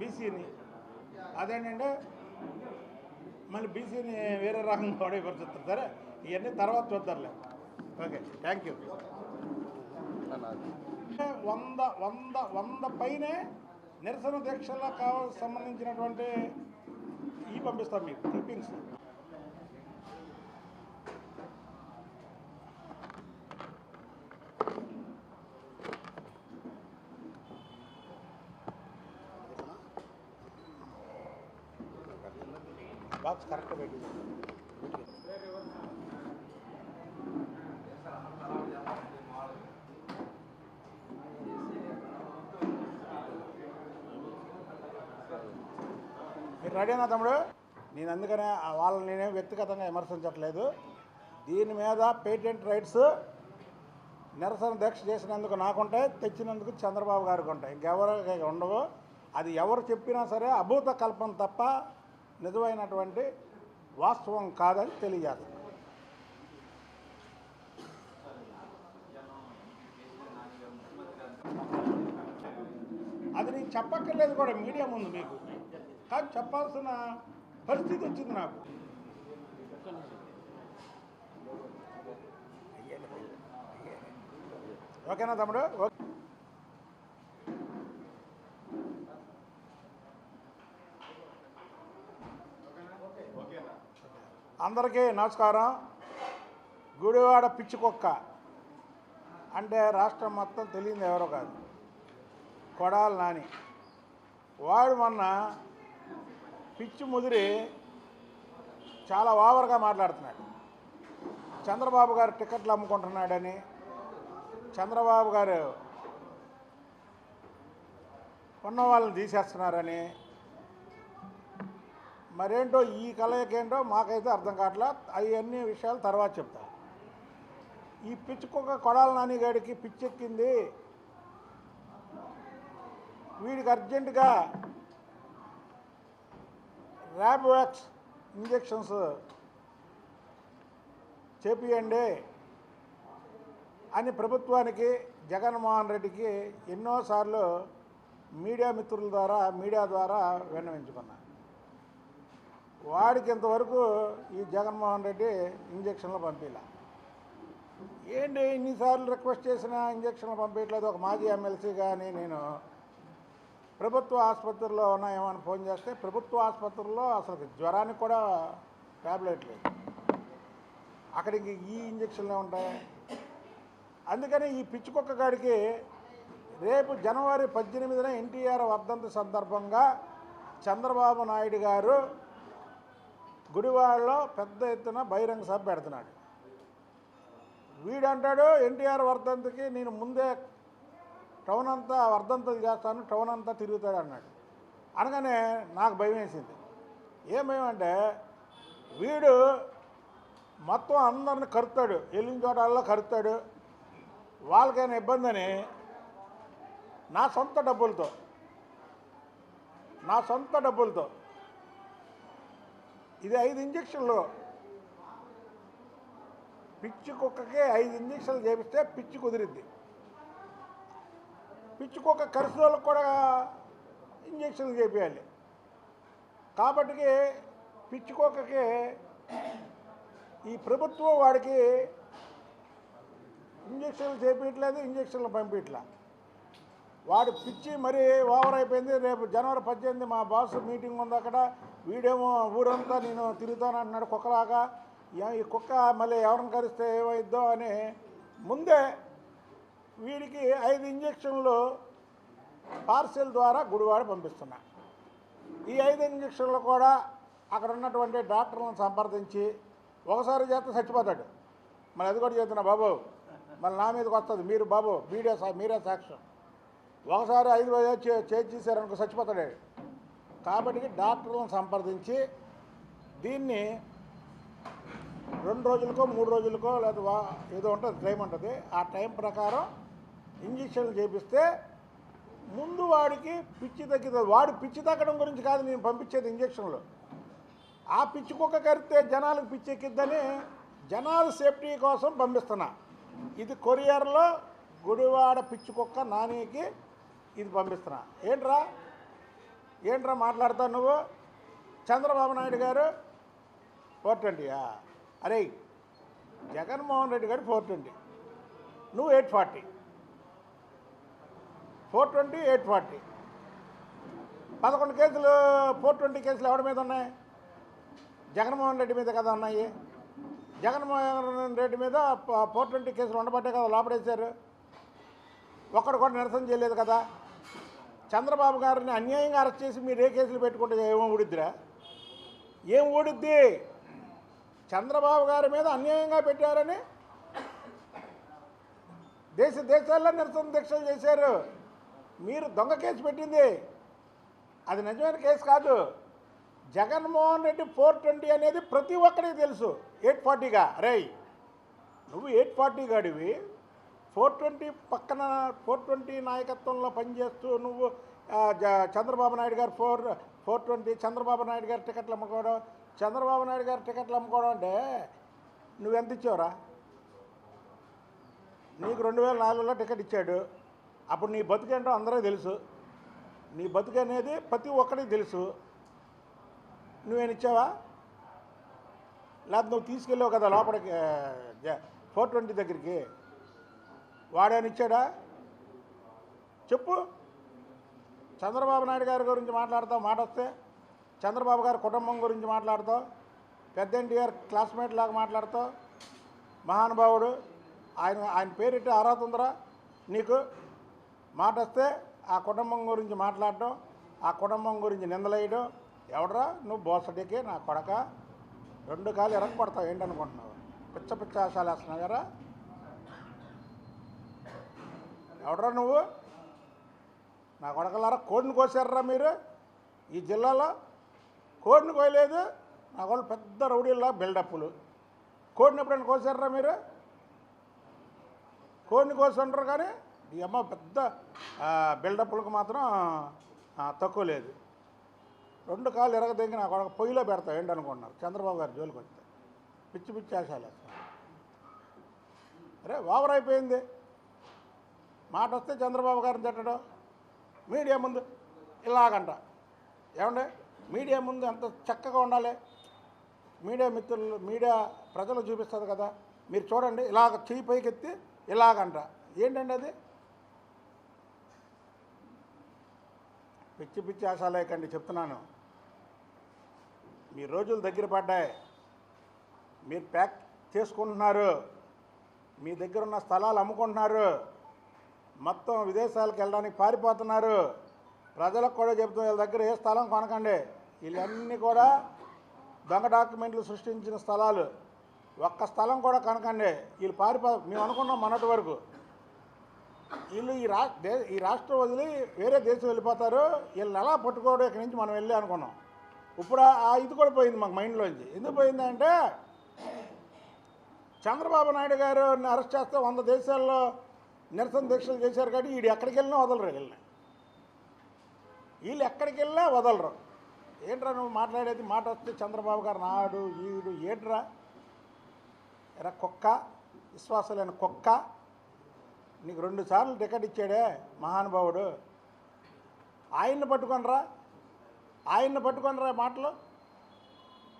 బీసీని అదేంటంటే మళ్ళీ బీసీని వేరే రకంగా పడేపరుచుతారు సరే ఇవన్నీ తర్వాత చూద్దాంలే. ఓకే థ్యాంక్ యూ వంద వంద వంద పైనే నిరసన దీక్షలకు కావాల్సి సంబంధించినటువంటి ఈ పంపిస్తాం మీకు క్లిప్పింగ్స్ బాక్స్ కరెక్ట్ పెట్టి మీరు రెడీనా తమ్ముడు? నేను అందుకనే వాళ్ళని నేనేం వ్యక్తిగతంగా విమర్శించట్లేదు. దీని మీద పేటెంట్ రైట్స్ నిరసన దీక్ష చేసినందుకు నాకుంటే తెచ్చినందుకు చంద్రబాబు గారికి ఉంటాయి ఇంకెవరికి ఉండవు. అది ఎవరు చెప్పినా సరే అభూత కల్పన తప్ప నిజమైనటువంటి వాస్తవం కాదని తెలియజేస్తాను అది నేను చెప్పక్కర్లేదు కూడా మీడియా ముందు మీకు. కానీ చెప్పాల్సిన పరిస్థితి వచ్చింది నాకు. ఓకేనా తమ్ముడు? ఓకే. అందరికీ నమస్కారం. గుడివాడ పిచ్చి కుక్క అంటే రాష్ట్రం మొత్తం తెలియదు ఎవరో కాదు. కొడాలి నాని. వాడు మొన్న పిచ్చి ముదిరి చాలా ఓవర్గా మాట్లాడుతున్నాడు. చంద్రబాబు గారు టికెట్లు అమ్ముకుంటున్నాడని చంద్రబాబు గారు ఉన్న వాళ్ళని తీసేస్తున్నారని మరేంటో ఈ కలయికేంటో మాకైతే అర్థం కావట్లా. అవన్నీ విషయాలు తర్వాత చెప్తా. ఈ పిచ్చుకొక కొడాల నానిగాడికి పిచ్చెక్కింది. వీడికి అర్జెంటుగా ర్యాబ్వాక్స్ ఇంజెక్షన్స్ చేపియండి అని ప్రభుత్వానికి జగన్మోహన్ రెడ్డికి ఎన్నోసార్లు మీడియా మిత్రుల ద్వారా మీడియా ద్వారా విన్నవించుకున్నా. వాడికి ఇంతవరకు ఈ జగన్మోహన్ రెడ్డి ఇంజక్షన్లు పంపిలా. ఏంటి ఇన్నిసార్లు రిక్వెస్ట్ చేసినా ఇంజక్షన్లు పంపించలేదు ఒక మాజీ ఎమ్మెల్సీ కానీ నేను ప్రభుత్వ ఆసుపత్రిలో ఉన్నాయేమని ఫోన్ చేస్తే ప్రభుత్వ ఆసుపత్రుల్లో అసలు జ్వరానికి కూడా ట్యాబ్లెట్ లేదు. అక్కడికి ఈ ఇంజక్షన్లే ఉంటాయి. అందుకని ఈ పిచ్చుకొక్క గాడికి రేపు జనవరి పద్దెనిమిదిన ఎన్టీఆర్ వర్ధంతి సందర్భంగా చంద్రబాబు నాయుడు గారు గుడివాడలో పెద్ద ఎత్తున బహిరంగ సభ పెడుతున్నాడు. వీడంటాడు ఎన్టీఆర్ వర్ధంతికి నేను ముందే టౌన్ అంతా వర్ధంతులు చేస్తాను టౌన్ అంతా తిరుగుతాడు అన్నాడు. అనగానే నాకు భయం వేసింది. ఏం భయం అంటే వీడు మొత్తం అందరిని కరుతాడు వెళ్ళిన చోటల్లో కరుతాడు. వాళ్ళకైనా ఇబ్బంది అని నా సొంత డబ్బులతో నా సొంత డబ్బులతో ఇది ఐదు ఇంజక్షన్లు. పిచ్చి కుక్కకి ఐదు ఇంజక్షన్లు చేపిస్తే పిచ్చి కుదిరింది పిచ్చి కుక్క కరిసిన వాళ్ళకి కూడా ఇంజక్షన్లు చేపించాలి కాబట్టి పిచ్చి కుక్కకి ఈ ప్రభుత్వం వాడికి ఇంజక్షన్లు చేపించట్లేదు ఇంజక్షన్లు పంపించట్లా వాడు పిచ్చి మరీ ఓవర్ అయిపోయింది. రేపు జనవరి పద్దెనిమిది మా బాస్ మీటింగ్ ఉంది అక్కడ. వీడేమో ఊరంతా నేను తిరుగుతానన్నాడు కుక్కలాగా. ఈ కుక్క మళ్ళీ ఎవరిని కరిస్తే ఏమైద్దో అని. ముందే వీడికి ఐదు ఇంజక్షన్లు పార్సెల్ ద్వారా గుడివాడ పంపిస్తున్నా. ఈ ఐదు ఇంజక్షన్లు కూడా అక్కడ ఉన్నటువంటి డాక్టర్లను సంప్రదించి ఒకసారి చేస్తే చచ్చిపోతాడు. మరి అది కూడా చేస్తున్నా బాబు మళ్ళీ నా మీదకి వస్తుంది. మీరు బాబు మీడియా సా మీరే సాక్ష్యం. ఒకసారి ఐదు చేసి చే- చచ్చిపోతాడు. కాబట్టి డాక్టర్లను సంప్రదించి దీన్ని రెండు రోజులకో మూడు రోజులకో లేదా ఏదో ఉంటుంది టైం ఉంటుంది. ఆ టైం ప్రకారం ఇంజక్షన్లు చేపిస్తే ముందు వాడికి పిచ్చి తగ్గుతుంది. వాడు పిచ్చి తగ్గడం గురించి కాదు నేను పంపించేది ఇంజక్షన్లు. ఆ పిచ్చి కుక్క కరిస్తే జనాలకు పిచ్చి ఎక్కిద్దని జనాల సేఫ్టీ కోసం పంపిస్తున్నా. ఇది కొరియర్లో గుడివాడ పిచ్చి కుక్క నానికి ఇది పంపిస్తున్నా. ఏంట్రా? ఏంట్రా మాట్లాడతావు నువ్వు? చంద్రబాబు నాయుడు గారు ఫోర్ ట్వంటీయా అరే జగన్మోహన్ రెడ్డి గారు ఫోర్ ట్వంటీ. నువ్వు eight forty. Four twenty eight forty. పదకొండు కేసులు ఫోర్ ట్వంటీ కేసులు ఎవరి మీద ఉన్నాయి? జగన్మోహన్ రెడ్డి మీద కదా ఉన్నాయి. జగన్మోహన్ రెడ్డి మీద ఫోర్ ట్వంటీ కేసులు ఉండబట్టే కదా లోపడేశారు. ఒక్కడు కూడా నిరసన చేయలేదు కదా. చంద్రబాబు గారిని అన్యాయంగా అరెస్ట్ చేసి మీరు ఏ కేసులు పెట్టుకుంటే ఏమో ఊడిద్దిరా? ఏం ఊడిద్ది? చంద్రబాబు గారి మీద అన్యాయంగా పెట్టారని దేశ దేశాల్లో నిరసన దీక్షలు చేశారు. మీరు దొంగ కేసు పెట్టింది. అది నిజమైన కేసు కాదు. జగన్మోహన్ రెడ్డి ఫోర్ ట్వంటీ అనేది ప్రతి ఒక్కరికి తెలుసు. ఎయిట్ ఫార్టీగా. రై నువ్వు ఎయిట్ ఫార్టీ గాడివి. ఫోర్ ట్వంటీ పక్కన ఫోర్ ట్వంటీ నాయకత్వంలో పనిచేస్తూ నువ్వు జ- చంద్రబాబు నాయుడు గారు four four twenty Chandrababu Naidu గారు టికెట్లు అమ్ముకోవడం చంద్రబాబు నాయుడు గారు టికెట్లు అమ్ముకోవడం అంటే నువ్వెంత ఇచ్చావురా? నీకు రెండు వేల నాలుగులో టికెట్ ఇచ్చాడు. అప్పుడు నీ బతుకేంటో అందరూ తెలుసు. నీ బతుకు అనేది ప్రతి ఒక్కరికి తెలుసు. నువ్వేం ఇచ్చావా? లేకపోతే నువ్వు తీసుకెళ్ళావు కదా లోపలికి ఫోర్ ట్వంటీ దగ్గరికి. వాడనిచ్చాడా చెప్పు. చంద్రబాబు నాయుడు గారి గురించి మాట్లాడతావు మాట వస్తే. చంద్రబాబు గారి కుటుంబం గురించి మాట్లాడతావు. పెద్ద ఎన్టీఆర్ క్లాస్మేట్ లాగా మాట్లాడతావు. మహానుభావుడు ఆయన ఆయన పేరిట్టి అర్హత ఉందరా. నీకు మాట వస్తే ఆ కుటుంబం గురించి మాట్లాడటం ఆ కుటుంబం గురించి నిందలేయడం. ఎవడరా? నువ్వు బోసడికి నా కొడక. రెండు కాలు ఎరగ పడతావు ఏంటనుకుంటున్నావు? పిచ్చ పిచ్చ ఆశాలు వేస్తున్నావు కదా ఎవడరా నువ్వు? నా కొడకలారా కోడిని కోసారా మీరు? ఈ జిల్లాలో కోడిని కోయలేదు. నా వాళ్ళు పెద్ద రౌడీల్లో బిల్డప్లు కోడిని ఎప్పుడైనా కోసారా మీరు? కోడిని కోసి ఉంటారు కానీ ఈ అమ్మ పెద్ద బిల్డప్పులకు బిల్డప్లకు మాత్రం తక్కువ లేదు. రెండు కాళ్ళు ఎరగదెంగి నా కొడక పొయ్యిలో పెడతా ఏంటి అనుకుంటున్నారు చంద్రబాబు గారు జోలికి వస్తే పిచ్చి పిచ్చి ఆశాలు అరే ఓవర్ అయిపోయింది. మాట వస్తే చంద్రబాబు గారిని తిట్టడం. మీడియా ముందు ఇలాగంట. ఏమండి? మీడియా ముందు ఎంత చక్కగా ఉండాలి? మీడియా మిత్రులు మీడియా ప్రజలు చూపిస్తుంది కదా. మీరు చూడండి ఇలాగ చెయ్యి పైకెత్తి ఇలాగంట. ఏంటండి అది? పిచ్చి పిచ్చి ఆశాలేకండి చెప్తున్నాను. మీ రోజులు దగ్గర పడ్డాయి. మీరు ప్యాక్ చేసుకుంటున్నారు. మీ దగ్గర ఉన్న స్థలాలు అమ్ముకుంటున్నారు. మొత్తం విదేశాలకు వెళ్ళడానికి పారిపోతున్నారు. ప్రజలకు కూడా చెబుతాం వీళ్ళ దగ్గర ఏ స్థలం కొనకండి. వీళ్ళన్నీ కూడా దొంగ డాక్యుమెంట్లు సృష్టించిన స్థలాలు. ఒక్క స్థలం కూడా కనకండి. వీళ్ళు పారిపో మేము అనుకున్నాం మొన్నటి వరకు. వీళ్ళు ఈ రా ఈ రాష్ట్రం వదిలి వేరే దేశం వెళ్ళిపోతారు. వీళ్ళని ఎలా పట్టుకోవడం ఇక్కడి నుంచి మనం వెళ్ళి అనుకున్నాం. ఇప్పుడు ఆ- ఆ ఇది కూడా పోయింది మాకు మైండ్లోంచి. ఎందుకు పోయిందంటే చంద్రబాబు నాయుడు గారు అరెస్ట్ చేస్తే వంద దేశాల్లో నిరసన దీక్షలు చేశారు కాబట్టి వీడు ఎక్కడికి వెళ్ళినా వదలరు వీళ్ళని. వీళ్ళు ఎక్కడికి వెళ్ళినా వదలరు. ఏంట్రా నువ్వు మాట్లాడేది? మాట వస్తే చంద్రబాబు గారు నాడు వీడు ఏట్రా? ఎరా కుక్క విశ్వాసలేని కుక్క. నీకు రెండు సార్లు టికెట్ ఇచ్చాడే మహానుభావుడు. ఆయన్ని పట్టుకొనరా. ఆయన్ని పట్టుకొనరా మాటలు.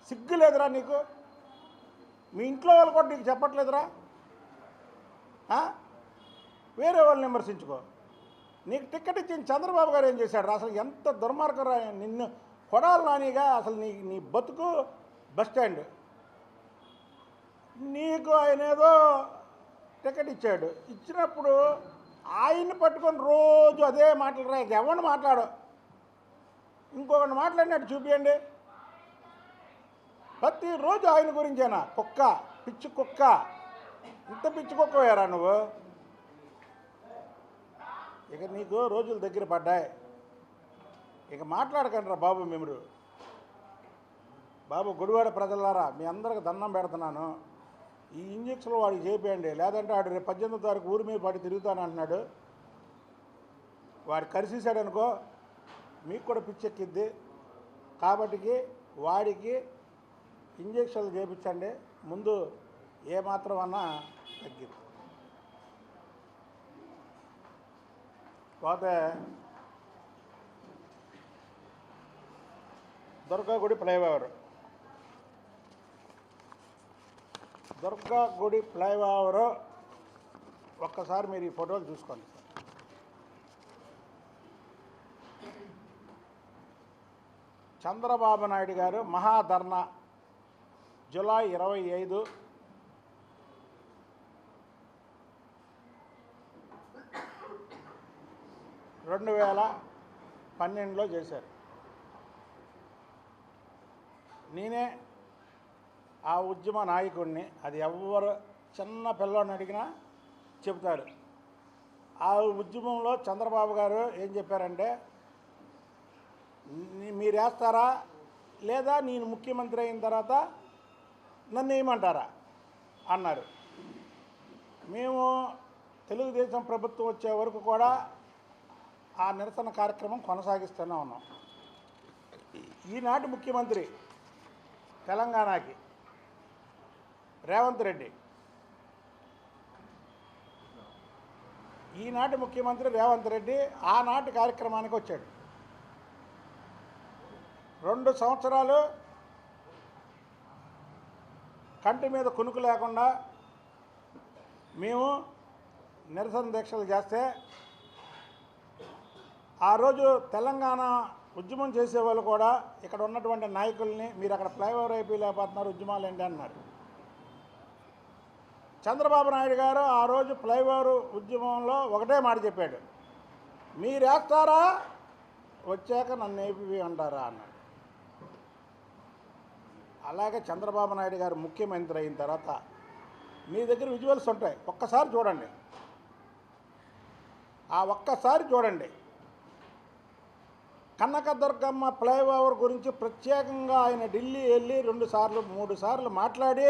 సిగ్గు లేదురా నీకు. మీ ఇంట్లో వాళ్ళు కూడా నీకు చెప్పట్లేదురా. వేరే వాళ్ళని విమర్శించుకో. నీకు టికెట్ ఇచ్చిన చంద్రబాబు గారు ఏం చేశాడు? అసలు ఎంత దుర్మార్గరా నిన్ను కొడాలి నానిగా అసలు నీ నీ బతుకు బస్ స్టాండ్. నీకు ఆయన ఏదో టికెట్ ఇచ్చాడు. ఇచ్చినప్పుడు ఆయన్ని పట్టుకొని రోజు అదే మాటలు రా ఎవరిని మాట్లాడు? ఇంకొకటి మాట్లాడినట్టు చూపియండి. ప్రతిరోజు ఆయన గురించేనా? కుక్క పిచ్చి కుక్క. ఇంత పిచ్చి కుక్క పోయారా నువ్వు? ఇక నీకు రోజులు దగ్గర పడ్డాయి. ఇక మాట్లాడకండిరా బాబు మిమ్మడు. బాబు గుడివాడ ప్రజలారా మీ అందరికి దండం పెడుతున్నాను. ఈ ఇంజక్షన్లు వాడికి చేపేయండి. లేదంటే వాడు రేపు పద్దెనిమిది తారీఖు ఊరి మీద పాటి తిరుగుతాను అంటున్నాడు. వాడు కరిసేసాడనుకో మీకు కూడా పిచ్చెక్కిద్ది కాబట్టికి వాడికి ఇంజక్షన్లు చేయించండి ముందు ఏమాత్రం అన్నా తగ్గింది పోతే దుర్గాగుడి ఫ్లైఓవర్ దుర్గాగుడి ఫ్లైఓవర్ ఒక్కసారి మీరు ఈ ఫోటోలు చూసుకోండి. సార్ చంద్రబాబు నాయుడు గారు మహాధర్నా జూలై ఇరవై ఐదు రెండు వేల పన్నెండులో చేశారు. నేనే ఆ ఉద్యమ నాయకుడిని అది ఎవరు చిన్న పిల్లని అడిగినా చెబుతారు. ఆ ఉద్యమంలో చంద్రబాబు గారు ఏం చెప్పారంటే మీరు వేస్తారా లేదా నేను ముఖ్యమంత్రి అయిన తర్వాత నన్ను వేయమంటారా అన్నారు. మేము తెలుగుదేశం ప్రభుత్వం వచ్చే వరకు కూడా ఆ నిరసన కార్యక్రమం కొనసాగిస్తూనే ఉన్నాం. ఈనాటి ముఖ్యమంత్రి తెలంగాణకి రేవంత్ రెడ్డి. ఈనాటి ముఖ్యమంత్రి రేవంత్ రెడ్డి ఆనాటి కార్యక్రమానికి వచ్చాడు. రెండు సంవత్సరాలు కంటి మీద కునుకు లేకుండా మేము నిరసన దీక్షలు చేస్తే ఆ రోజు తెలంగాణ ఉద్యమం చేసేవాళ్ళు కూడా ఇక్కడ ఉన్నటువంటి నాయకుల్ని మీరు అక్కడ ఫ్లైఓవర్ అయిపోలేకపోతున్నారు ఉద్యమాలు ఏంటి అన్నారు. చంద్రబాబు నాయుడు గారు ఆ రోజు ఫ్లైఓవర్ ఉద్యమంలో ఒకటే మాట చెప్పాడు. మీరేస్తారా? వచ్చాక నన్ను ఏపీ అంటారా అన్నాడు. అలాగే చంద్రబాబు నాయుడు గారు ముఖ్యమంత్రి అయిన తర్వాత మీ దగ్గర విజువల్స్ ఉంటాయి. ఒక్కసారి చూడండి. ఆ ఒక్కసారి చూడండి. కనకదుర్గమ్మ ఫ్లైఓవర్ గురించి ప్రత్యేకంగా ఆయన ఢిల్లీ వెళ్ళి రెండు సార్లు మూడు సార్లు మాట్లాడి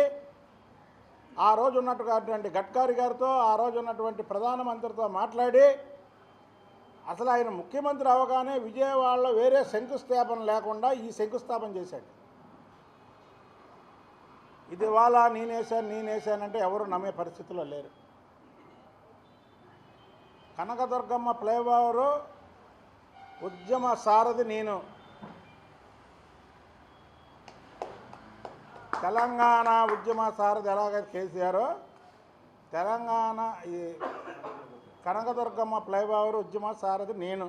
ఆ రోజు ఉన్నటువంటి గడ్కరీ గారితో ఆ రోజు ఉన్నటువంటి ప్రధానమంత్రితో మాట్లాడి అసలు ఆయన ముఖ్యమంత్రి అవగానే విజయవాడలో వేరే శంకుస్థాపన లేకుండా ఈ శంకుస్థాపన చేశాడు. ఇది వాళ్ళ నేనేసాను నేనేసానంటే ఎవరు నమ్మే పరిస్థితిలో లేరు. కనకదుర్గమ్మ ఫ్లైఓవరు ఉద్యమ సారథి నేను. తెలంగాణ ఉద్యమ సారథి ఎలాగైతే కేసీఆర్? తెలంగాణ ఈ కనకదుర్గమ్మ ఫ్లైఓవర్ ఉద్యమ సారథి నేను.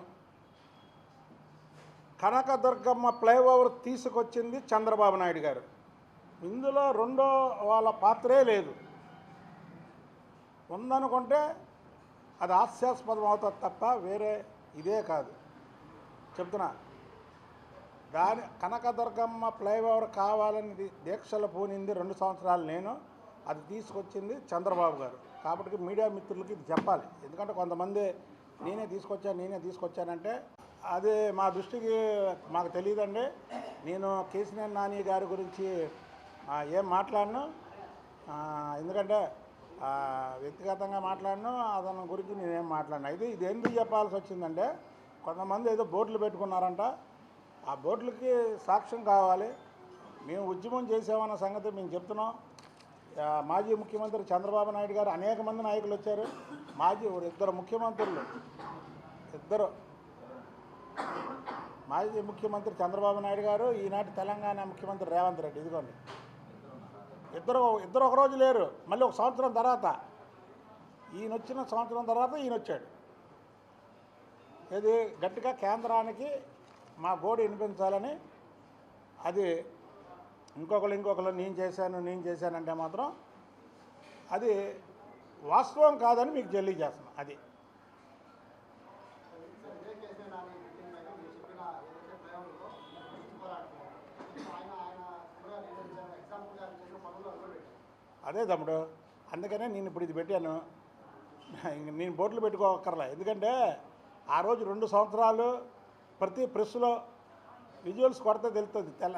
కనకదుర్గమ్మ ఫ్లైఓవర్ తీసుకొచ్చింది చంద్రబాబు నాయుడు గారు. ఇందులో రెండో వాళ్ళ పాత్రే లేదు. ఉందనుకుంటే అది హాస్యాస్పదం అవుతుంది తప్ప వేరే ఇదే కాదు. చెప్తున్నా. దాని కనకదుర్గమ్మ ఫ్లైఓవర్ కావాలని దీక్షలు పోనింది రెండు సంవత్సరాలు నేను. అది తీసుకొచ్చింది చంద్రబాబు గారు. కాబట్టి మీడియా మిత్రులకి ఇది చెప్పాలి. ఎందుకంటే కొంతమంది నేనే తీసుకొచ్చాను నేనే తీసుకొచ్చానంటే అది మా దృష్టికి మాకు తెలియదండి. నేను కేసీఆర్ నాని గారి గురించి ఏం మాట్లాడను? ఎందుకంటే వ్యక్తిగతంగా మాట్లాడను అతని గురించి నేనేం మాట్లాడినా. ఇది ఇది ఎందుకు చెప్పాల్సి వచ్చిందంటే కొంతమంది ఏదో బోట్లు పెట్టుకున్నారంట. ఆ బోట్లకి సాక్ష్యం కావాలి. మేము ఉద్యమం చేసామన్న సంగతి మేము చెప్తున్నాం. మాజీ ముఖ్యమంత్రి చంద్రబాబు నాయుడు గారు అనేక మంది నాయకులు వచ్చారు. మాజీ ఇద్దరు ముఖ్యమంత్రులు. ఇద్దరు. మాజీ ముఖ్యమంత్రి చంద్రబాబు నాయుడు గారు ఈనాటి తెలంగాణ ముఖ్యమంత్రి రేవంత్ రెడ్డి. ఇదిగోండి. ఇద్దరు ఇద్దరు ఒకరోజు లేరు. మళ్ళీ ఒక సంవత్సరం తర్వాత. ఈయన వచ్చిన సంవత్సరం తర్వాత ఈయన వచ్చాడు ఇది గట్టిగా కేంద్రానికి మా గోడు వినిపించాలని అది ఇంకొకరు ఇంకొకరు నేను చేశాను నేను చేశానంటే మాత్రం అది వాస్తవం కాదని మీకు తెలియజేస్తున్నాను అది. అదే తమ్ముడు అందుకనే నేను ఇప్పుడు ఇది పెట్టాను. ఇంక నేను బోట్లు పెట్టుకోకర్లా ఎందుకంటే ఆ రోజు రెండు సంవత్సరాలు ప్రతి ప్రెస్లో విజువల్స్ కొరత తెలుస్తుంది తెల్ల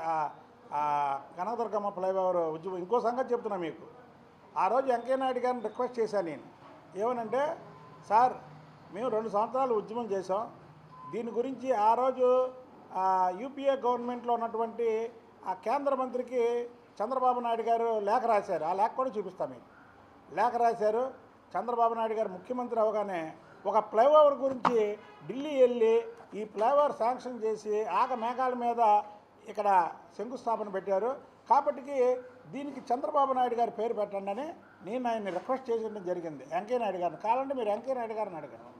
కనకదుర్గమ్మ ఫ్లైఓవర్ ఉద్యమం ఇంకో సంగతి చెప్తున్నా మీకు. ఆ రోజు వెంకయ్య నాయుడు గారిని రిక్వెస్ట్ చేశాను నేను. ఏమనంటే సార్ మేము రెండు సంవత్సరాలు ఉద్యమం చేసాం దీని గురించి ఆ రోజు యూపీఏ గవర్నమెంట్లో ఉన్నటువంటి ఆ కేంద్ర మంత్రికి చంద్రబాబు నాయుడు గారు లేఖ రాశారు. ఆ లేఖ కూడా చూపిస్తాను మీకు. లేఖ రాశారు. చంద్రబాబు నాయుడు గారు ముఖ్యమంత్రి అవగానే ఒక ఫ్లైఓవర్ గురించి ఢిల్లీ వెళ్ళి ఈ ఫ్లైఓవర్ శాంక్షన్ చేసి ఆక మేఘాల మీద ఇక్కడ శంకుస్థాపన పెట్టారు. కాబట్టి దీనికి చంద్రబాబు నాయుడు గారి పేరు పెట్టండి అని నేను ఆయన్ని రిక్వెస్ట్ చేయడం జరిగింది. వెంకయ్య నాయుడు గారిని. కావాలంటే మీరు వెంకయ్య నాయుడు గారిని అడగండి.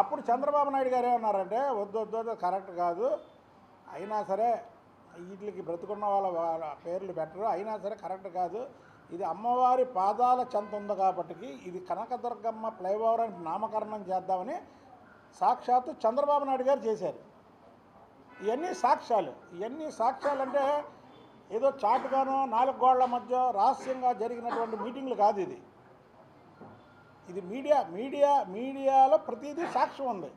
అప్పుడు చంద్రబాబు నాయుడు గారు ఏమన్నారంటే వద్దు వద్దు కరెక్ట్ కాదు. అయినా సరే వీటికి బ్రతుకున్న వాళ్ళ వాళ్ళ పేర్లు పెట్టరు. అయినా సరే కరెక్ట్ కాదు. ఇది అమ్మవారి పాదాల చెంత ఉంది కాబట్టి ఇది కనకదుర్గమ్మ ఫ్లైఓవర్ అని నామకరణం చేద్దామని సాక్షాత్తు చంద్రబాబు నాయుడు గారు చేశారు. ఇవన్నీ సాక్ష్యాలు. ఇవన్నీ సాక్ష్యాలు అంటే ఏదో చాటుగానో నాలుగు గోళ్ళ మధ్య రహస్యంగా జరిగినటువంటి మీటింగ్లు కాదు ఇది. ఇది మీడియా మీడియా మీడియాలో ప్రతిదీ సాక్ష్యం ఉంది.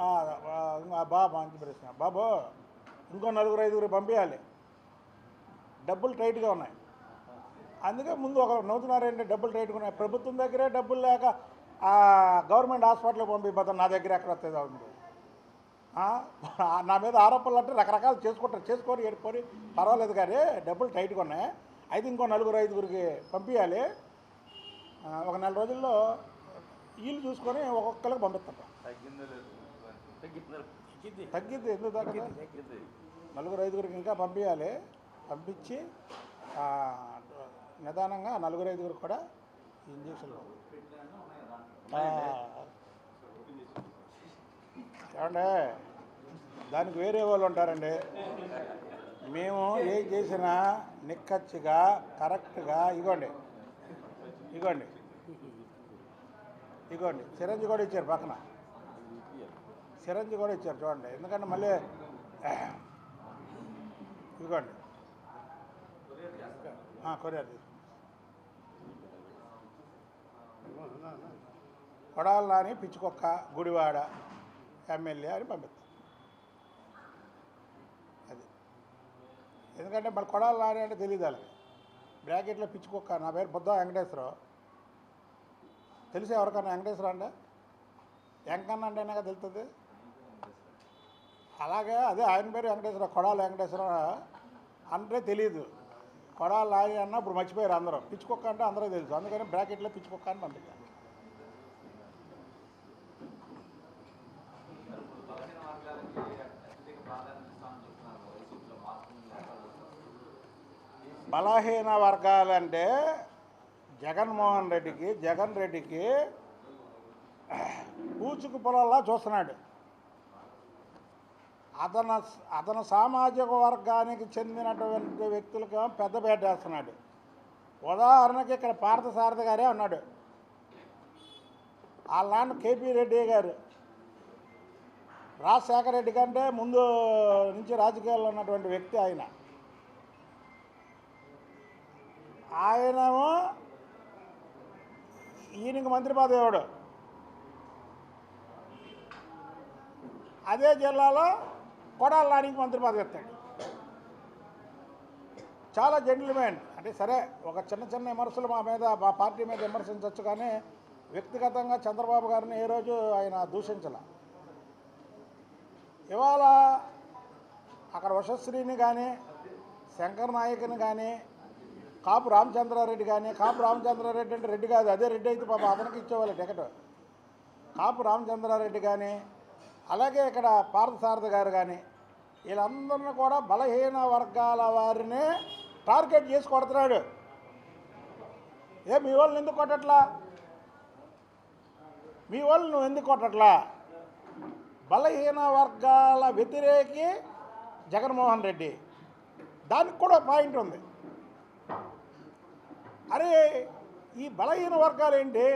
బాబా బా మంచి ప్రశ్న బాబు ఇంకో నలుగురు ఐదుగురు పంపించాలి డబ్బులు టైట్గా ఉన్నాయి. అందుకే ముందు ఒక నవ్వుతున్నారంటే డబ్బులు టైట్గా ఉన్నాయి. ప్రభుత్వం దగ్గరే డబ్బులు లేక గవర్నమెంట్ హాస్పిటల్కి పంపిపోతాను నా దగ్గర ఎక్కడ వస్తుంది నా మీద ఆరోపణలు అంటే రకరకాలు చేసుకుంటారు. చేసుకొని ఏడుకొని పర్వాలేదు కానీ డబ్బులు టైట్గా ఉన్నాయి. అయితే ఇంకో నలుగురు ఐదుగురికి పంపించాలి ఒక నెల రోజుల్లో వీళ్ళు చూసుకొని ఒక్కొక్కరికి పంపిస్తాం. తగ్గిందో లేదు. తగ్గిందో ఎందుకు తగ్గింది నలుగురు ఐదుగురికి ఇంకా పంపించాలి. పంపించి నిదానంగా నలుగురు ఐదుగురు కూడా ఇంజక్షన్లు ఆ, ఏమండే? దానికి వేరే వాళ్ళు ఉంటారండి. మేము ఏం చేసినా నిక్కచ్చిగా కరెక్ట్గా ఇగోండి. ఇగోండి. ఇగోండి. సిరంజి కూడా ఇచ్చారు పక్కన. చిరంజీవి కూడా ఇచ్చారు చూడండి. ఎందుకంటే మళ్ళీ ఇదిగోండి. కొరియర్ తీసుకో. నాని పిచ్చుకొక్క గుడివాడ ఎమ్మెల్యే అని పంపిస్తాం. అది. ఎందుకంటే మరి కొడాలి నాని అంటే తెలియదు వాళ్ళకి. బ్రాకెట్లో పిచ్చుకొక్క నా పేరు బుద్ధ వెంకటేశ్వరరావు. తెలిసి ఎవరికన్నా వెంకటేశ్వర అంటే? వెంకన్న అంటేనే తెలుస్తుంది అలాగే అదే ఆయన పేరు వెంకటేశ్వర కొడాలి వెంకటేశ్వర అంటే తెలియదు కొడాలి నాయ అన్న ఇప్పుడు మర్చిపోయారు అందరూ. పిచ్చుకొక్క అంటే అందరూ తెలుసు. అందుకని బ్రాకెట్లో పిచ్చుకొక్క అని పంపించారు. బలహీన వర్గాలంటే జగన్మోహన్ రెడ్డికి జగన్ రెడ్డికి పూచుకు పొలాల్లా చూస్తున్నాడు. అతను అతను సామాజిక వర్గానికి చెందినటువంటి వ్యక్తులకు పెద్దపేట వేస్తున్నాడు. ఉదాహరణకి ఇక్కడ పార్థసారథి గారే ఉన్నాడు. వాళ్ళ నాన్న కేపీ రెడ్డి గారు. రాజశేఖర రెడ్డి కంటే ముందు నుంచి రాజకీయాల్లో ఉన్నటువంటి వ్యక్తి ఆయన. ఆయనేమో ఈయనకి మంత్రి పదవి ఇవ్వడు. అదే జిల్లాలో కొడాల నానికి మంత్రి పదవి ఇస్తాడు చాలా జెంటిల్మెన్ అంటే సరే ఒక చిన్న చిన్న విమర్శలు మా మీద మా పార్టీ మీద విమర్శించవచ్చు కానీ వ్యక్తిగతంగా చంద్రబాబు గారిని ఏ రోజు ఆయన దూషించాల. ఇవాళ అక్కడ వశశ్రీని కానీ శంకర్ నాయకుని కానీ కాపు రామచంద్రారెడ్డి కానీ కాపు రామచంద్రారెడ్డి అంటే రెడ్డి కాదు అదే రెడ్డి అయితే పాప అతనికి ఇచ్చేవాళ్ళు టికెట్. కాపు రామచంద్రారెడ్డి కానీ అలాగే ఇక్కడ పార్థసారథి గారు కానీ వీళ్ళందరిని కూడా బలహీన వర్గాల వారినే టార్గెట్ చేసి కొడుతున్నాడు. ఏ మీ వాళ్ళని ఎందుకు కొట్టట్లా? మీ వాళ్ళు నువ్వు ఎందుకు కొట్టట్లా? బలహీన వర్గాల వ్యతిరేకి జగన్మోహన్ రెడ్డి. దానికి కూడా పాయింట్ ఉంది. అరే ఈ బలహీన వర్గాలు ఏంటి?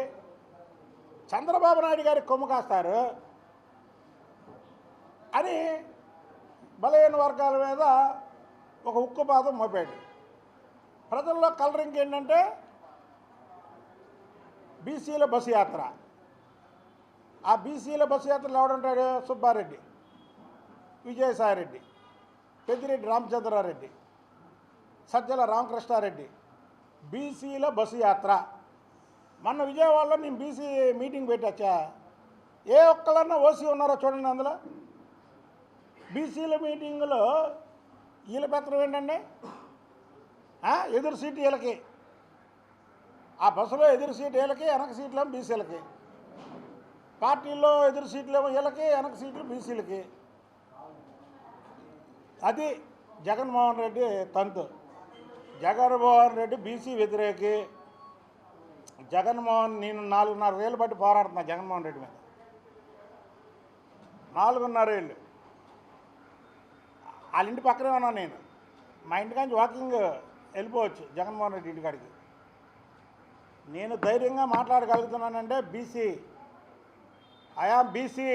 చంద్రబాబు నాయుడు గారికి కొమ్ము కాస్తారు. అని బలహీన వర్గాల మీద ఒక ఉక్కుపాదం మోపాడు. ప్రజల్లో కలరింగ్ ఏంటంటే బీసీల బస్సు యాత్ర. ఆ బీసీల బస్సు యాత్రలో ఎవడుంటాడు సుబ్బారెడ్డి విజయసాయిరెడ్డి పెద్దిరెడ్డి రామచంద్రారెడ్డి సజ్జల రామకృష్ణారెడ్డి. బీసీల బస్సు యాత్ర. మొన్న విజయవాడలో నేను బీసీ మీటింగ్ పెట్టచ్చా? ఏ ఒక్కళ్ళన్నా ఓసీ ఉన్నారో చూడండి అందులో? బీసీల మీటింగ్లో వీళ్ళ పత్రం ఏంటండి? ఎదురు సీటు వీళ్ళకి ఆ బస్సులో ఎదురు సీటు వీళ్ళకి వెనక సీట్లు బీసీలకి. పార్టీల్లో ఎదురు సీట్లు ఏమో వీళ్ళకి వెనక సీట్లు బీసీలకి. అది జగన్మోహన్ రెడ్డి తంతు. జగన్మోహన్ రెడ్డి బీసీ వ్యతిరేకి. జగన్మోహన్ నేను నాలుగున్నర వేలు బట్టి పోరాడుతున్నా జగన్మోహన్ రెడ్డి మీద. నాలుగున్నర ఏళ్ళు వాళ్ళ ఇంటి పక్కనే ఉన్నాను నేను. మా ఇంటికాంచి వాకింగ్ వెళ్ళిపోవచ్చు జగన్మోహన్ రెడ్డి ఇంటికాడికి నేను ధైర్యంగా మాట్లాడగలుగుతున్నానంటే BC I am BC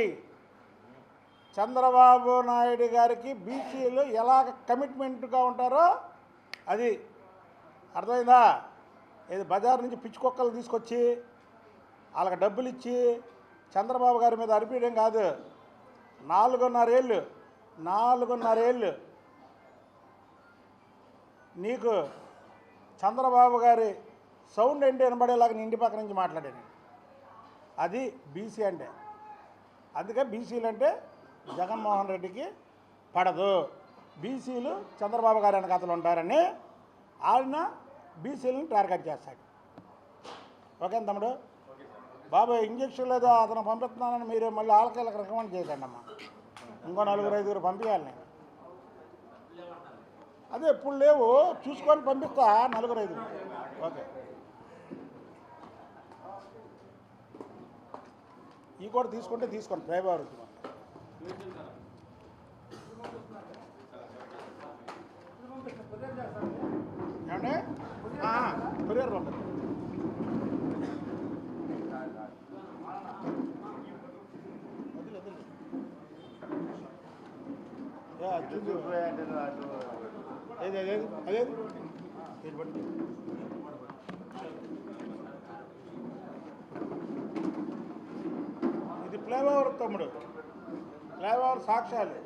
Chandrababu Naidu గారికి బీసీలు ఎలా కమిట్మెంట్గా ఉంటారో అది అర్థమైందా? ఇది బజార్ నుంచి పిచ్చుకొక్కలు తీసుకొచ్చి వాళ్ళకి డబ్బులు ఇచ్చి చంద్రబాబు గారి మీద అరిపించడం కాదు. నాలుగున్నరేళ్ళు నాలుగున్నరేళ్ళు. నీకు చంద్రబాబు గారి సౌండ్ ఏంటి వినబడేలాగా నీ ఇంటి పక్క నుంచి మాట్లాడాను అది బీసీ అంటే. అందుకే బీసీలు అంటే జగన్మోహన్ రెడ్డికి పడదు. బీసీలు చంద్రబాబు గారి వెనకాతలు ఉంటారని ఆయన బీసీలను టార్గెట్ చేస్తాడు. ఓకే తమ్ముడు బాబు ఇంజక్షన్ లేదో అతను పంపిస్తున్నానని మీరు మళ్ళీ ఆలకాయలకు రికమెండ్ చేయకండి అమ్మా ఇంకో నలుగురు ఐదుగురు పంపించాలి. అదే ఇప్పుడు లేవు చూసుకొని పంపిస్తా నలుగురు ఐదుగురు. ఓకే. ఈ కూడా తీసుకుంటే తీసుకోండి డ్రైవర్ ఏమండి? కొరియర్ పంపండి యా, చూడు. ఏది ఇది ఫ్లైఓవర్ తమ్ముడు ఫ్లైఓవర్ సాక్ష్యాలు